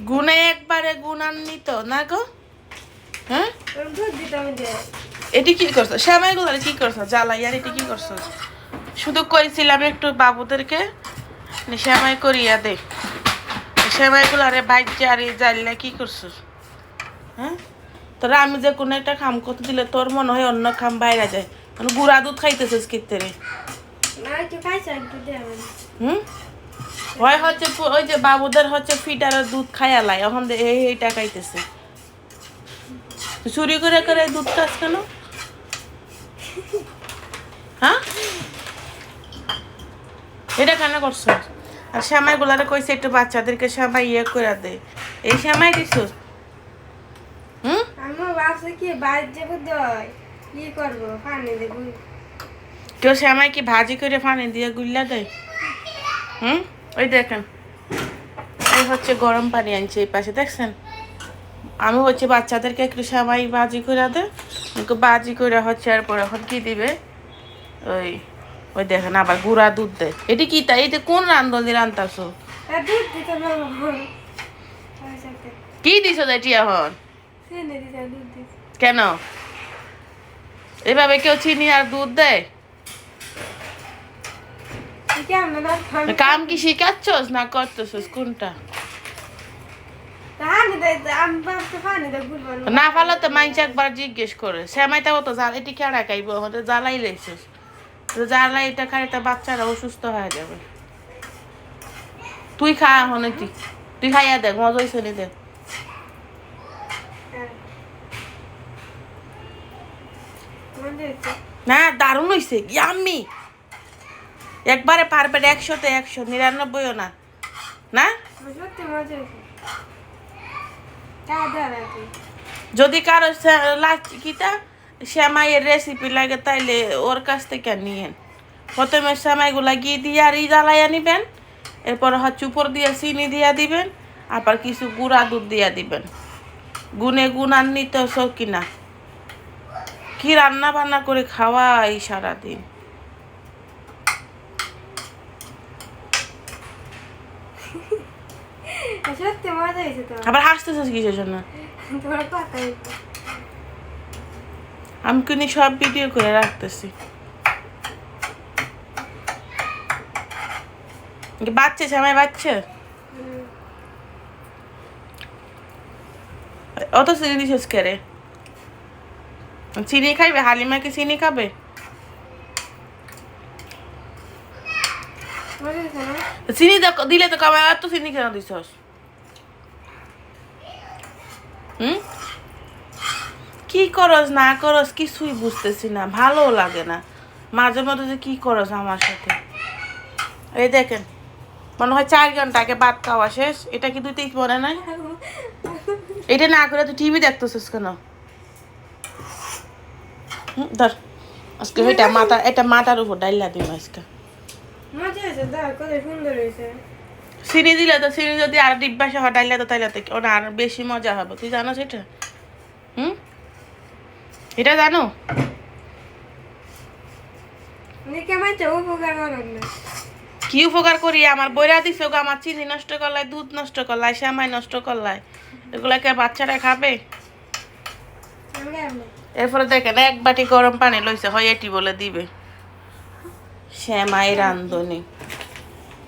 গুনে একবারে গুণান্বিত তো না গো? হ্যাঁ? এটি কি করছ? শ্যামাই গুলো কি করছ? জ্বালাই আর এটি কি করছ? শুধু কইছিলাম একটু বাবুদেরকে শ্যামাই করিয়া দে। শ্যামাই গুলো আরে বাইক জারি জানলে কি করছ? হ্যাঁ? তোরা আমি যে কোনো একটা খাম করতে দিলে তোর মনে হয় অন্য খাম বাইরে যায়। মানে গুড়া দুধ খাইতেছিস রে আমি হুম? হয় হচ্ছে ওই যে বাবুদের হচ্ছে ফিটারের দুধ খাইয়ালাই এখন দে- এই এইটা খাইতেছে চুরি করে করে দুধ খাস কেন? হ্যাঁ? এটা কেন করছ? আর শ্যামাই গুলারে কইছে একটু বাচ্চাদেরকে শ্যামাই ইয়ে করে দে। এই শ্যামাই দিছ? হুম? আমার কি বাইরে যাব দই কি করব? পানি দেবো কেউ শ্যামাই কি ভাজি করে পানি দিয়ে গুল্লা দেয়? হুম? ওই দেখেন এই হচ্ছে গরম পানি আনছে এই পাশে দেখছেন? আমি হচ্ছে বাচ্চাদেরকে একটু সবাই বাজি করে দে বাজি করে হচ্ছে এরপর এখন কি দিবে? ওই ওই দেখেন আবার গুঁড়া দুধ দেয় এটি কি তাই এটা কোন রান্তাছো? আর দুধ দিতে কি দিছ এটি এখন? কেন? এভাবে কেউ চিনি আর দুধ দেয়? কাম কি শিখাচ্ছস না করতেছস? কোনটা? পানি দেয় আমি ভাবছি পানি দেয় ভুলবো না না পারলে তো মাইনছে একবার জিজ্ঞেস করে। শ্যামাইটাও তো জাল এটি কেনা খাইব? হতে জ্বালাই লেছিস জ্বালাই এটা খাই তা বাচ্চারা অসুস্থ হয়ে যাবে। তুই খা এখন তুই তুই খাইয়া দেখ মজা হয়েছে নি দেখ। হ্যাঁ। না দারুণ হয়েছে ইয়াম্মি। একবারে পারবে একশোতে একশো নিরানব্বইও না। না? যদি কারও কিতা শ্যামাইয়ের রেসিপি লাগে তাইলে ওর কাছ থেকে নিয়েন। প্রথমে শ্যামাইগুলা গিয়ে দিয়ে আর ই জ্বালাইয়া নিবেন, এরপর হচ্ছে উপর দিয়ে চিনি দিয়া দিবেন, আবার কিছু গুঁড়া দুধ দিয়া দিবেন। গুনে গুণান্বিত শৌকি না কি রান্না বান্না করে খাওয়া এই সারাদিন। সত্যি মজা হয়েছে তো আবার হাসতেছিস কিসের জন্য তোমার কথা আমি কিন্তু সব ভিডিও করে রাখতেছি বাচ্চা শ্যামাই বাচ্চা অত চিনি দিছিস কে রে চিনি খাইবে হালিমা কি চিনি খাবে মজা হয়েছে না চিনি দিলে তো কবে এত চিনি কেন দিছস? হুম? কি করস, না করস, কিছুই বুঝতেছি না ভালো লাগে না। মাঝে মধ্যে যে কি করস আমার সাথে? এই দেখেন, মনে হয় চার ঘণ্টা আগে ভাত খাওয়া শেষ, এটা কি দুইতেই মনে নাই? এটা না করে তুই টিভি দেখতেছিস কেন? ধর, আজকে এটা মাথা, এটা মাথার উপর ডাইলা দিম আজকে। মজা হয়েছে দেখ কত সুন্দর হয়েছে চিনি দিলে তো চিনি যদি আর ডিব্বা সহ ডাইলে তো তাইলে তো ওটা আর বেশি মজা হবে। তুই জানো সেটা হুম? এটা জানো? কি উপকার করি? আমার বইরা দিছে গো আমার চিনি নষ্ট করলাই দুধ নষ্ট করলাই শ্যামাই নষ্ট করলাই এগুলাকে বাচ্চারা খাবে? এরপরে দেখেন এক বাটি গরম পানি লইছে হয় এটি বলে দিবে। শ্যামাই রান্ধনি